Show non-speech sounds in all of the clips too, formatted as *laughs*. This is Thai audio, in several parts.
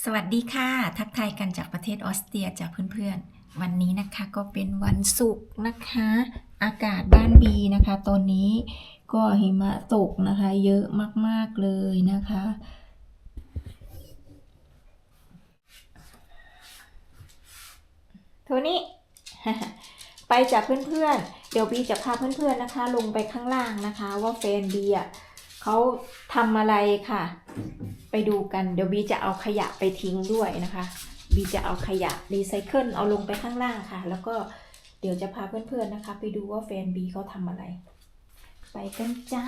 สวัสดีค่ะ ทักทายกันจากประเทศออสเตรียจากเพื่อนๆ วันนี้นะคะก็เป็นวันศุกร์นะคะ อากาศบ้านบีนะคะ ตอนนี้ก็หิมะตกนะคะ เยอะมากๆเลยนะคะ โทนี่ไปจากเพื่อนๆ เดี๋ยวบีจะพาเพื่อนๆนะคะ ลงไปข้างล่างนะคะ ว่าแฟนบีอะ เขาทำอะไรค่ะ ไปดูกันเดี๋ยวบีจะเอาขยะไปทิ้งด้วยนะคะบีจะเอาขยะรีไซเคิลเอาลงไปข้างล่างค่ะ แล้วก็เดี๋ยวจะพาเพื่อนๆนะคะ ไปดูว่าแฟนบีเขาทำอะไร ไปกันจ้า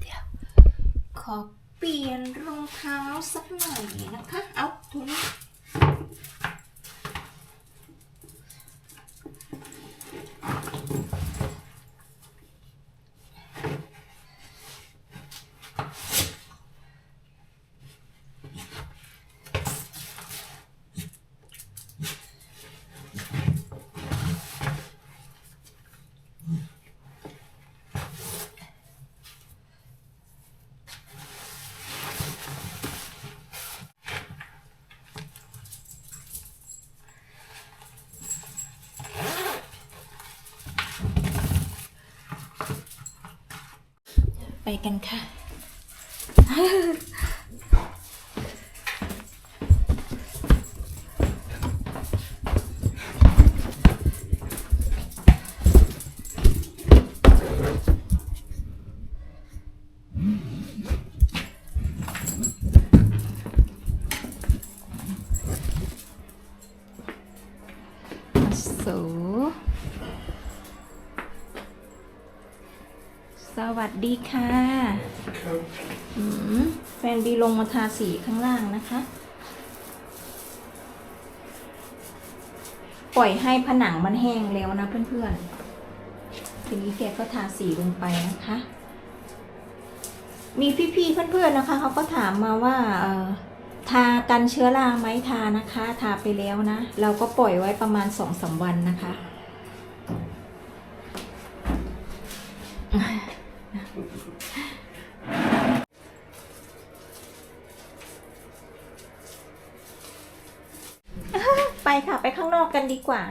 เดี๋ยวขอเปลี่ยนรองเท้าสักหน่อยนะคะ เอาทุน ไปกันค่ะสู สวัสดีค่ะอืมแฟนบีลงมาทาสีข้างล่างนะคะ ปล่อยให้ผนังมันแห้งแล้วนะเพื่อนๆ ทีนี้แกก็ทาสีลงไปนะคะ มีพี่ๆเพื่อนๆนะคะเขาก็ถามมาว่าเออทากันเชื้อราไหมทานะคะ ทาไปแล้วนะ เราก็ปล่อยไว้ประมาณสองสามวันนะคะ ไปค่ะ ไปข้างน อกกันดีกว่า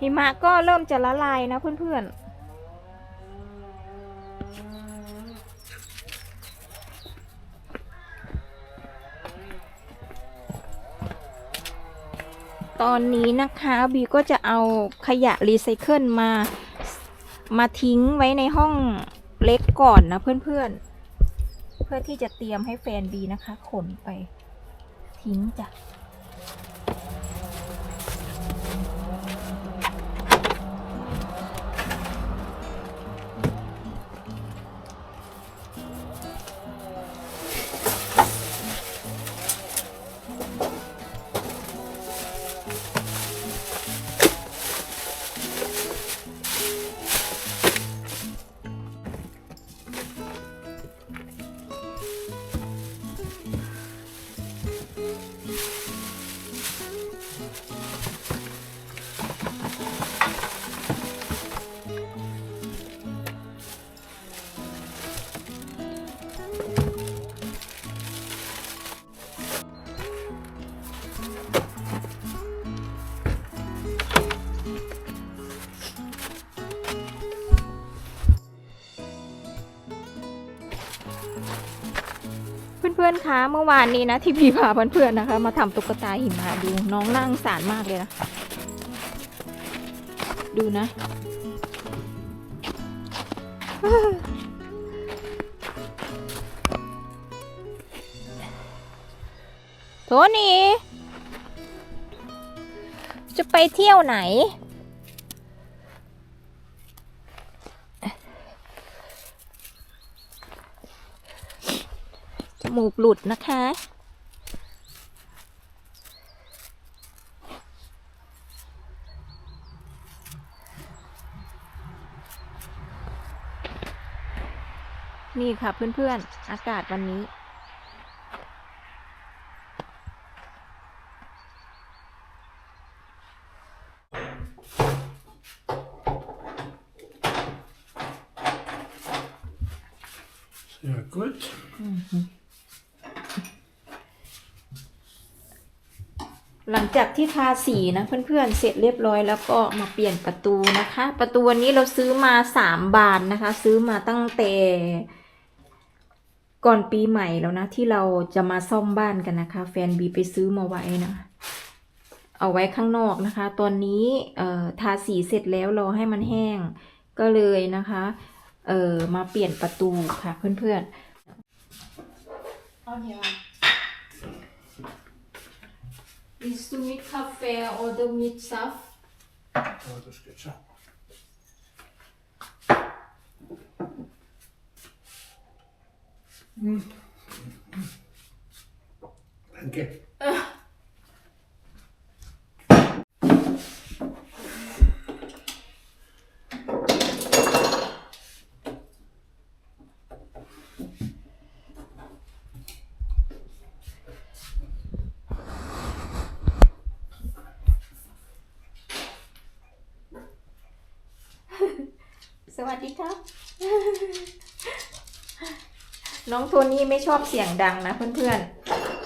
หิมะก็เริ่มจะละลายนะเพื่อนๆ ตอนนี้นะคะบีก็จะเอาขยะรีไซเคิลมา มาทิ้งไว้ในห้องเล็กก่อนนะเพื่อนๆ เพื่อที่จะเตรียมให้แฟนบีนะคะ ขนไปทิ้งจ้ะ พื่อนๆคะเมื่อวานนี้นะที่พี่พาเพื่อนๆนะคะ มาทำตุ๊กตาหิมะดูน้องนั่งสารมากเลยนะ ดูนะ โทนี่จะไปเที่ยวไหน มูกหลุดนะคะ นี่ค่ะเพื่อนๆ อากาศวันนี้ Sehr gut. Mhm. หลังจากที่ทาสีนะเพื่อนๆเสร็จเรียบร้อยแล้วก็มาเปลี่ยนประตูนะคะ ประตูวันนี้เราซื้อมาสามบานนะคะ ซื้อมาตั้งแต่ก่อนปีใหม่แล้วนะที่เราจะมาซ่อมบ้านกันนะคะ แฟนบีไปซื้อมาไว้นะ เอาไว้ข้างนอกนะคะ ตอนนี้ทาสีเสร็จแล้วรอให้มันแห้งก็เลยนะคะเออมาเปลี่ยนประตูค่ะเพื่อนๆเอาเดี๋ยว Willst du mit Kaffee oder mit Saft? Ja, das geht schon. Hm. Danke. น้องโทนี่ไม่ชอบเสียงดังนะเพื่อน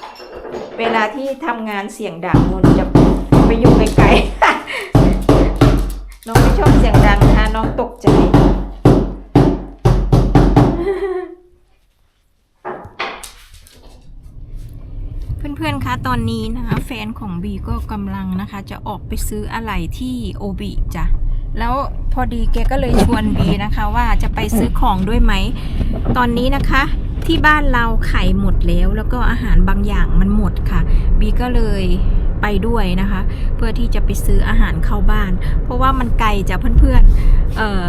ๆ เวลาที่ทำงานเสียงดังมันจะไปอยู่ไกลๆ น้องไม่ชอบเสียงดังนะคะน้องตกใจ เพื่อนๆ คะตอนนี้นะคะแฟนของบีก็กำลังนะคะ จะออกไปซื้ออะไรที่โอบิจ้ะ แล้ว อดีแกก็เลยชวนบีนะคะ ว่าจะไปซื้อของด้วยไหม ตอนนี้นะคะ ที่บ้านเราไข่หมดแล้ว แล้วก็อาหารบางอย่างมันหมดค่ะ บีก็เลยไปด้วยนะคะ เพื่อที่จะไปซื้ออาหารเข้าบ้าน เพราะว่ามันไกลจากเพื่อนๆเออ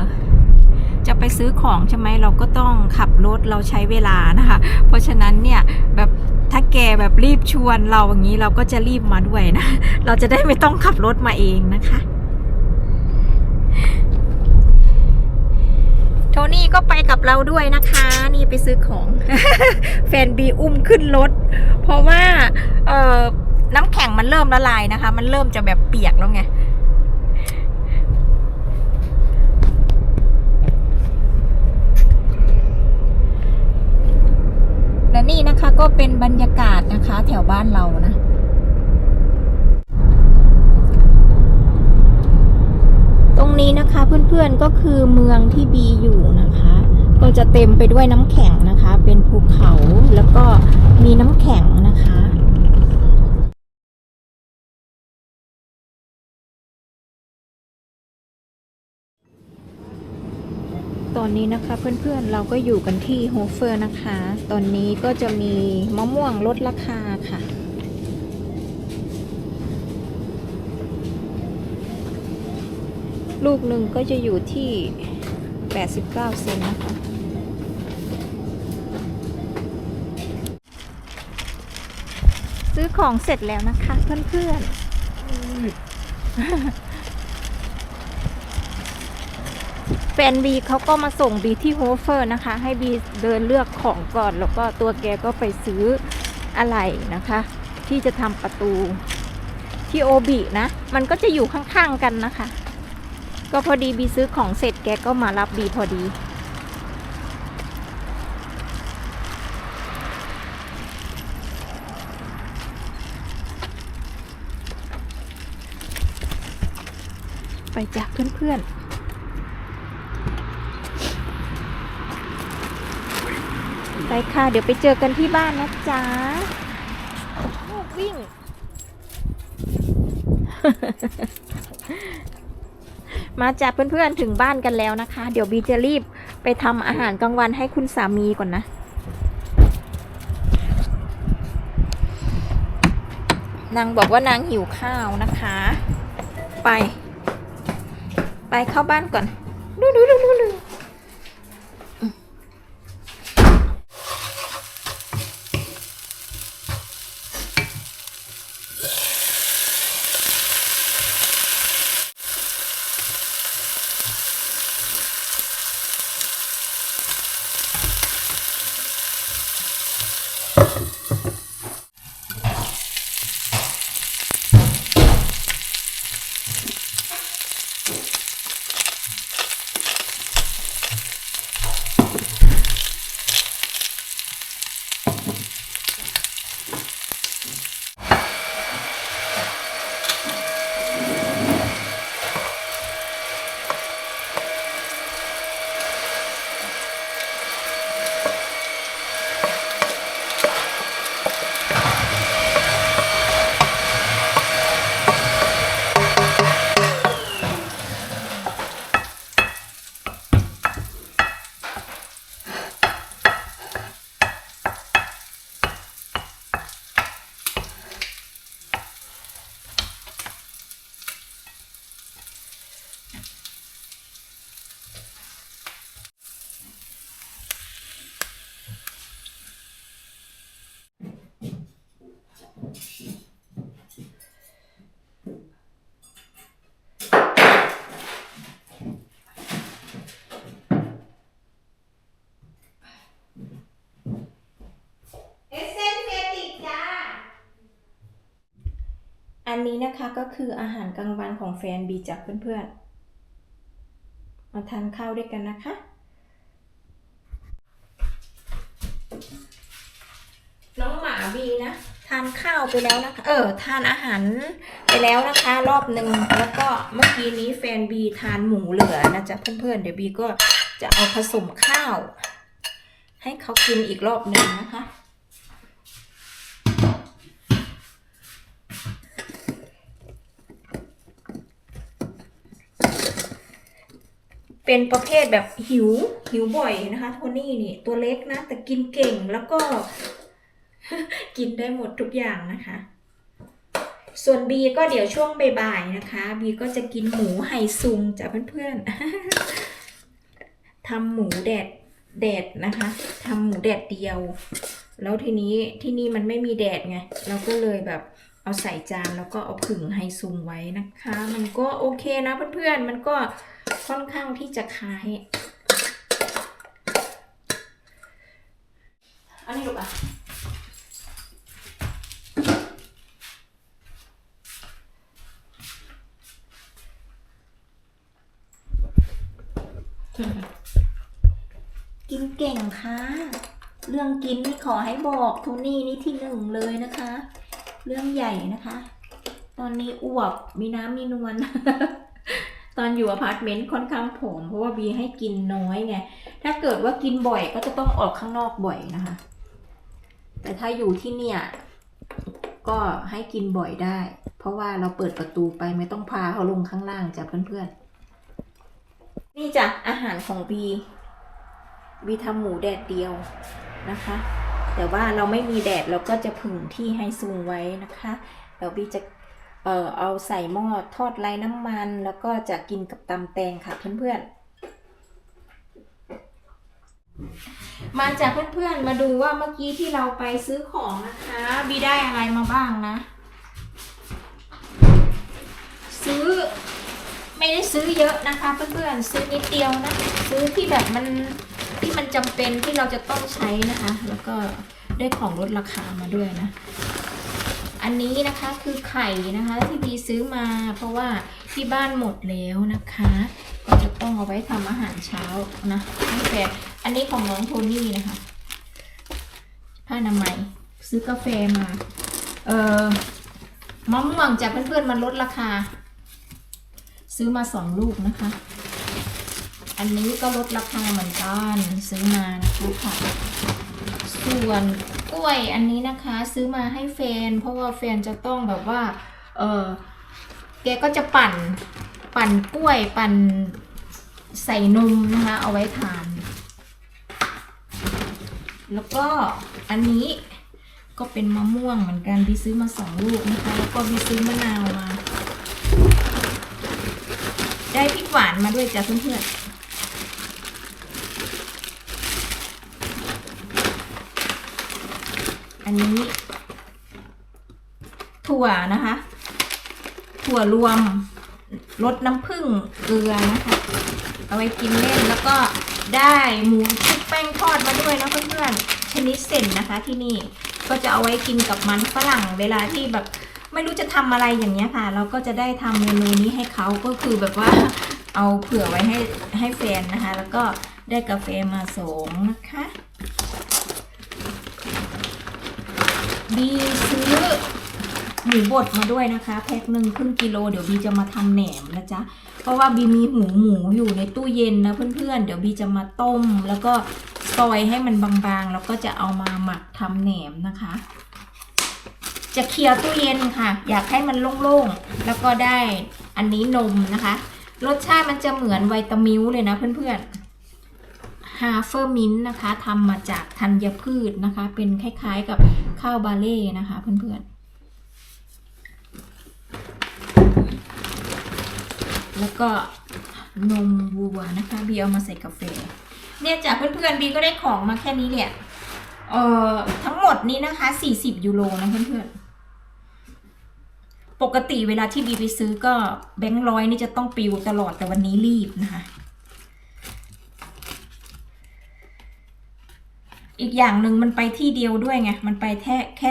จะไปซื้อของใช่ไหมเราก็ต้องขับรถเราใช้เวลานะคะ เพราะฉะนั้นเนี่ยแบบถ้าแกแบบรีบชวนเราอย่างนี้เราก็จะรีบมาด้วยนะ เราจะได้ไม่ต้องขับรถมาเองนะคะ โทนี่ก็ไปกับเราด้วยนะคะ นี่ไปซื้อของ แฟนบีอุ้มขึ้นรถ เพราะว่าเอ่อน้ำแข็งมันเริ่มละลายนะคะ มันเริ่มจะแบบเปียกแล้วไงและนี่นะคะก็เป็นบรรยากาศนะคะ แถวบ้านเรานะ ตรง นี้นะคะเพื่อนๆก็คือเมืองที่บีอยู่นะคะ ก็จะเต็มไปด้วยน้ำแข็งนะคะ เป็นภูเขาแล้วก็มีน้ำแข็งนะคะตอนนี้นะคะเพื่อนๆเราก็อยู่กันที่โฮเฟอร์นะคะ ตอนนี้ก็จะมีมะม่วงลดราคาค่ะ ลูกหนึ่งก็จะอยู่ที่ 89 เซนนะคะ ซื้อของเสร็จแล้วนะคะเพื่อนๆแฟนบีเขาก็มาส่งบีที่โฮเฟอร์นะคะ ให้บีเดินเลือกของก่อน แล้วก็ตัวแกก็ไปซื้ออะไรนะคะ ที่จะทำประตูที่โอบีนะ มันก็จะอยู่ข้างๆกันนะคะ ก็พอดีบีซื้อของเสร็จแกก็มารับบีพอดี ไปจากเพื่อนๆไปค่ะ เดี๋ยวไปเจอกันที่บ้านนะจ๊ะวิ่ง มาจากเพื่อนๆถึงบ้านกันแล้วนะคะ เดี๋ยวบีจะรีบไปทำอาหารกลางวันให้คุณสามีก่อนนะ นางบอกว่านางหิวข้าวนะคะ ไป ไปเข้าบ้านก่อน ดูดูดูดูดู เอเซนเฟติกจ้า อั นนี้นะคะก็คืออาหารกลางวันของแฟนบีจากเพื่อนๆ มาทานข้าวด้วยกันนะคะ น้องหมาบีนะทานข้าวไปแล้วนะคะ เออ ทานอาหารไปแล้วนะคะ รอบหนึ่งแล้วก็เมื่อกี้นี้แฟนบีทานหมูเหลือนะจ๊ะเพื่อนๆ เดี๋ยวบีก็จะเอาผสมข้าว ให้เขากินอีกรอบหนึ่งนะคะ เป็นประเภทแบบหิวหิวบ่อยนะคะโทนี่นี่ตัวเล็กนะ แต่กินเก่งแล้วก็ กินได้หมดทุกอย่างนะคะ ส่วนบีก็เดี๋ยวช่วงบ่ายๆนะคะบีก็จะกินหมูไห่ซุงจากเพื่อนๆทำหมูแดดแดดนะคะทำหมูแดดเดียว แล้วทีนี้ที่นี่มันไม่มีแดดไงเราก็เลยแบบเอาใส่จานแล้วก็เอาผึ่งไฮซุงไว้นะคะ มันก็โอเคนะเพื่อนๆมันก็ ค่อนข้างที่จะคล้าย อันนี้ลูกอะกินเก่งค่ะ เรื่องกินนี่ขอให้บอกโทนี่นี่ที่หนึ่งเลยนะคะ เรื่องใหญ่นะคะ ตอนนี้อวบมีน้ำมีนวล ตอนอยู่อพาร์ตเมนต์ค่อนข้างผอมเพราะว่าบีให้กินน้อยไง ถ้าเกิดว่ากินบ่อยก็จะต้องออกข้างนอกบ่อยนะคะ แต่ถ้าอยู่ที่เนี่ย ก็ให้กินบ่อยได้ เพราะว่าเราเปิดประตูไปไม่ต้องพาเขาลงข้างล่างจ้ะเพื่อนๆ นี่จ้ะอาหารของบี บีทำหมูแดดเดียวนะคะ แต่ว่าเราไม่มีแดดเราก็จะผึ่งที่ให้ซุงไว้นะคะ เดี๋ยวบีจะ เอ่อเอาใส่หม้อทอดไร้น้ำมัน แล้วก็จะกินกับตำแตงค่ะเพื่อนๆ มาจากเพื่อนๆ มาดูว่าเมื่อกี้ที่เราไปซื้อของนะคะ บีได้อะไรมาบ้างนะ ซื้อไม่ได้ซื้อเยอะนะคะเพื่อนๆ ซื้อนิดเดียวนะ ซื้อที่แบบมันที่มันจำเป็นที่เราจะต้องใช้นะคะ แล้วก็ได้ของลดราคามาด้วยนะ อันนี้นะคะคือไข่นะคะที่บีซื้อมาเพราะว่าที่บ้านหมดแล้วนะคะ ก็จะต้องเอาไว้ทำอาหารเช้านะให้แฟอันนี้ของน้องโทนี่นะคะผ้าอนามัยซื้อกาแฟมา เออมะม่วงจากเพื่อนๆมันลดราคา ซื้อมาสองลูกนะคะ อันนี้ก็ลดราคาเหมือนกันซื้อมานะคะค่ะ ส่วนกล้วยอันนี้นะคะ ซื้อมาให้แฟน เพราะว่าแฟนจะต้องแบบว่า เออแกก็จะปั่นปั่นกล้วยปั่นใส่นมนะคะเอาไว้ทาน แล้วก็อันนี้ก็เป็นมะม่วงเหมือนกันบีซื้อมาสองลูกนะคะแล้วก็บีซื้อมะนาวมา ได้พริกหวานมาด้วยจ้ะเพื่อนๆ อันนี้ ถั่วนะคะ ถั่วรวมรสน้ำผึ้งเกลือนะคะ เอาไว้กินเล่นแล้วก็ได้หมูชุบแป้งทอดมาด้วยนะเพื่อนๆชนิดเส้นนะคะที่นี่ก็จะเอาไว้กินกับมันฝรั่งเวลาที่แบบไม่รู้จะทำอะไรอย่างเงี้ยค่ะ เราก็จะได้ทำเมนูนี้ให้เขาก็คือแบบว่าเอาเผื่อไว้ให้ให้แฟนนะคะ แล้วก็ได้กาแฟมาสองนะคะ บีซื้อหมูบดมาด้วยนะคะ แพ็คหนึ่งครึ่งกิโล เดี๋ยวบีจะมาทำแหนมนะจ๊ะ เพราะว่าบีมีหูหมูอยู่ในตู้เย็นนะเพื่อนๆ เดี๋ยวบีจะมาต้ม แล้วก็ซอยให้มันบางๆ แล้วก็จะเอามาหมักทำแหนมนะคะ จะเคลียร์ตู้เย็นค่ะ อยากให้มันโล่งๆ แล้วก็ได้อันนี้นมนะคะ รสชาติมันจะเหมือนไวตามิลเลยนะเพื่อนๆ ฮาเฟอร์มินนะคะทำมาจากธัญพืชนะคะ เป็นคล้ายๆกับข้าวบาเล่นะคะ เพื่อนๆ แล้วก็นมวัวนะคะบีเอามาใส่กาแฟ เนี่ยจากเพื่อนๆบีก็ได้ของมาแค่นี้เนี่ยเอ่อทั้งหมดนี้นะคะ 40 ยูโรนะเพื่อนๆ ปกติเวลาที่บีไปซื้อก็แบงค์ร้อยนี่จะต้องปิวตลอดแต่วันนี้รีบนะคะ อีกอย่างหนึ่งมันไปที่เดียวด้วยไง มันไปแค่แค่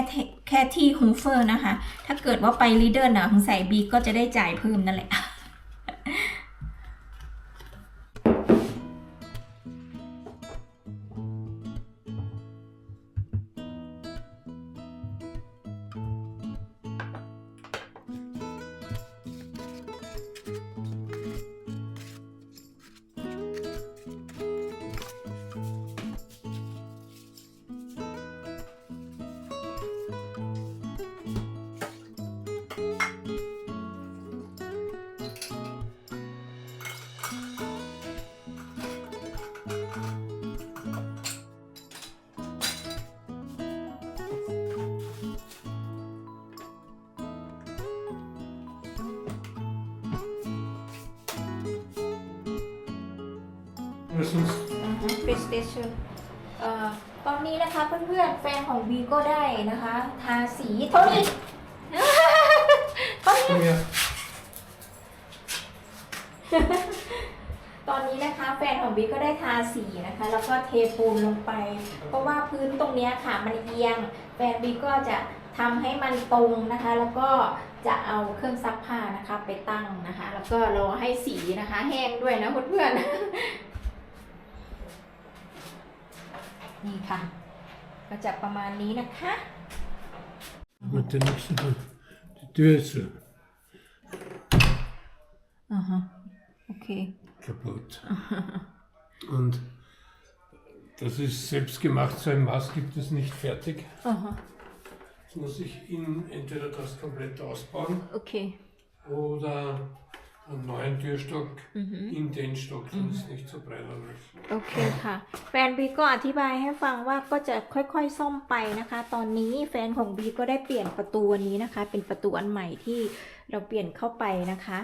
แค่ที่ฮูเฟอร์นะคะ ถ้าเกิดว่าไปลีเดอร์นะของใส่บีก็จะได้จ่ายเพิ่มนั่นแหละ Erstens, เป็นสเตชันเอ่อตอนนี้นะคะเพื่อนๆ แฟนของบีก็ได้นะคะ ทาสีเท่านี้เท่านี้ komm her. ตอนนี้นะคะแฟนของบีก็ได้ทาสีนะคะ แล้วก็เทปูนลงไป เพราะว่าพื้นตรงเนี้ยค่ะมันเอียง แฟนบีก็จะทำให้มันตรงนะคะ แล้วก็จะเอาเครื่องซักผ้านะคะไปตั้งนะคะ แล้วก็รอให้สีนะคะ แห้งด้วยนะเพื่อนๆ นี่ค่ะ ก็จะประมาณนี้นะคะ Mit der nächsten dann die Tür ist so อ่าฮะ โอเค kaputt. *laughs* Und das ist selbst gemacht, so ein Maß gibt es nicht fertig. อ่าฮะ Jetzt muss ich innen entweder das komplett ausbauen โอเค oder einen neuen Türstock in den Stock, dass es nicht so breit ist. โอเคค่ะ แฟนบีก็อธิบายให้ฟังว่าก็จะค่อยๆซ่อมไปนะคะ ตอนนี้แฟนของบีก็ได้เปลี่ยนประตูอันนี้นะคะ เป็นประตูอันใหม่ที่เราเปลี่ยนเข้าไปนะคะ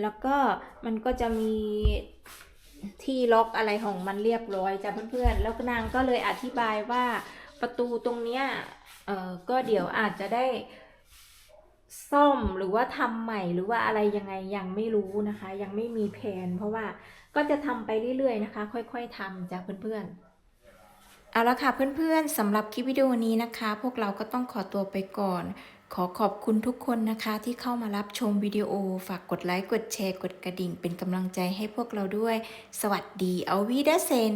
แล้วก็มันก็จะมีที่ล็อกอะไรของมันเรียบร้อยจ้ะเพื่อนๆ แล้วนางก็เลยอธิบายว่าประตูตรงเนี้ยเออก็เดี๋ยวอาจจะได้ ซ่อมหรือว่าทำใหม่หรือว่าอะไรยังไงยังไม่รู้นะคะ ยังไม่มีแผน เพราะว่าก็จะทำไปเรื่อยๆนะคะ ค่อยๆทำจ้ะเพื่อนๆเอาละค่ะเพื่อนๆสำหรับคลิปวิดีโอนี้นะคะ พวกเราก็ต้องขอตัวไปก่อน ขอขอบคุณทุกคนนะคะที่เข้ามารับชมวิดีโอ ฝากกดไลค์ กดแชร์ กดกระดิ่ง เป็นกำลังใจให้พวกเราด้วย สวัสดีเอาวีเดเซน